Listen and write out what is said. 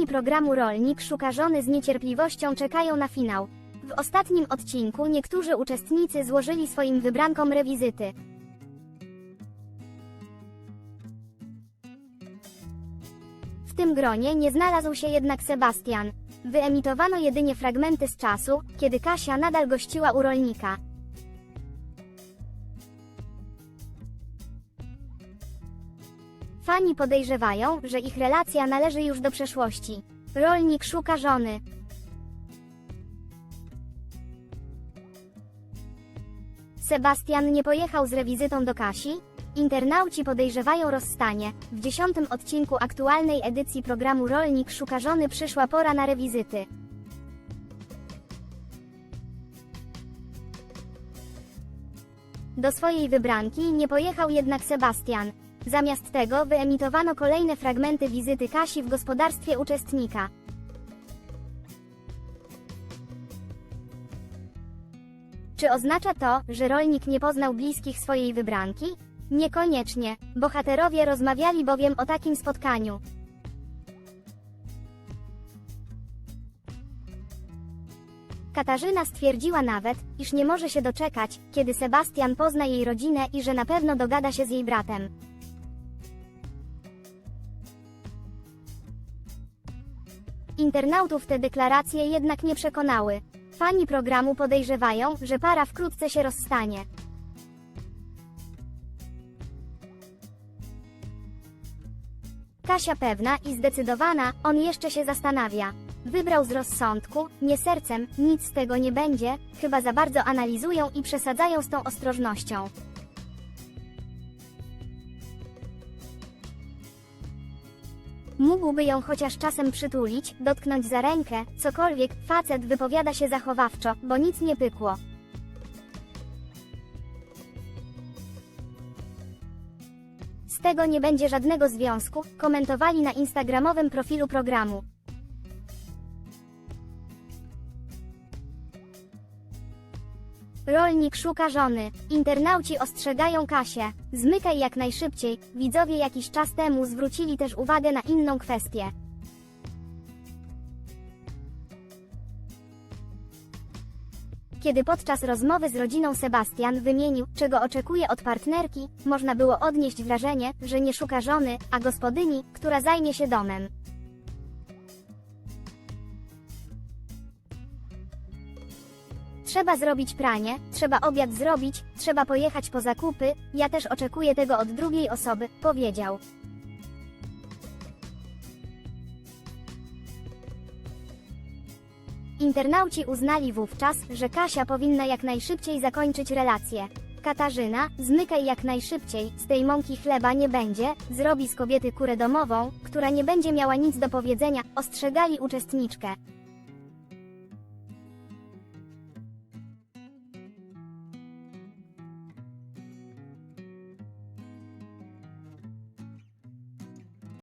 Fani programu Rolnik szuka żony z niecierpliwością czekają na finał. W ostatnim odcinku niektórzy uczestnicy złożyli swoim wybrankom rewizyty. W tym gronie nie znalazł się jednak Sebastian. Wyemitowano jedynie fragmenty z czasu, kiedy Kasia nadal gościła u rolnika. Fani podejrzewają, że ich relacja należy już do przeszłości. Rolnik szuka żony. Sebastian nie pojechał z rewizytą do Kasi? Internauci podejrzewają rozstanie. W dziesiątym odcinku aktualnej edycji programu Rolnik szuka żony przyszła pora na rewizyty. Do swojej wybranki nie pojechał jednak Sebastian. Zamiast tego wyemitowano kolejne fragmenty wizyty Kasi w gospodarstwie uczestnika. Czy oznacza to, że rolnik nie poznał bliskich swojej wybranki? Niekoniecznie. Bohaterowie rozmawiali bowiem o takim spotkaniu. Katarzyna stwierdziła nawet, iż nie może się doczekać, kiedy Sebastian pozna jej rodzinę i że na pewno dogada się z jej bratem. Internautów te deklaracje jednak nie przekonały. Fani programu podejrzewają, że para wkrótce się rozstanie. Kasia pewna i zdecydowana, on jeszcze się zastanawia. Wybrał z rozsądku, nie sercem, nic z tego nie będzie, chyba za bardzo analizują i przesadzają z tą ostrożnością. Mógłby ją chociaż czasem przytulić, dotknąć za rękę, cokolwiek, facet wypowiada się zachowawczo, bo nic nie pykło. Z tego nie będzie żadnego związku, komentowali na instagramowym profilu programu. Rolnik szuka żony. Internauci ostrzegają Kasię. Zmykaj jak najszybciej. Widzowie jakiś czas temu zwrócili też uwagę na inną kwestię. Kiedy podczas rozmowy z rodziną Sebastian wymienił, czego oczekuje od partnerki, można było odnieść wrażenie, że nie szuka żony, a gospodyni, która zajmie się domem. Trzeba zrobić pranie, trzeba obiad zrobić, trzeba pojechać po zakupy, ja też oczekuję tego od drugiej osoby, powiedział. Internauci uznali wówczas, że Kasia powinna jak najszybciej zakończyć relację. Katarzyna, zmykaj jak najszybciej, z tej mąki chleba nie będzie, zrobi z kobiety kurę domową, która nie będzie miała nic do powiedzenia, ostrzegali uczestniczkę.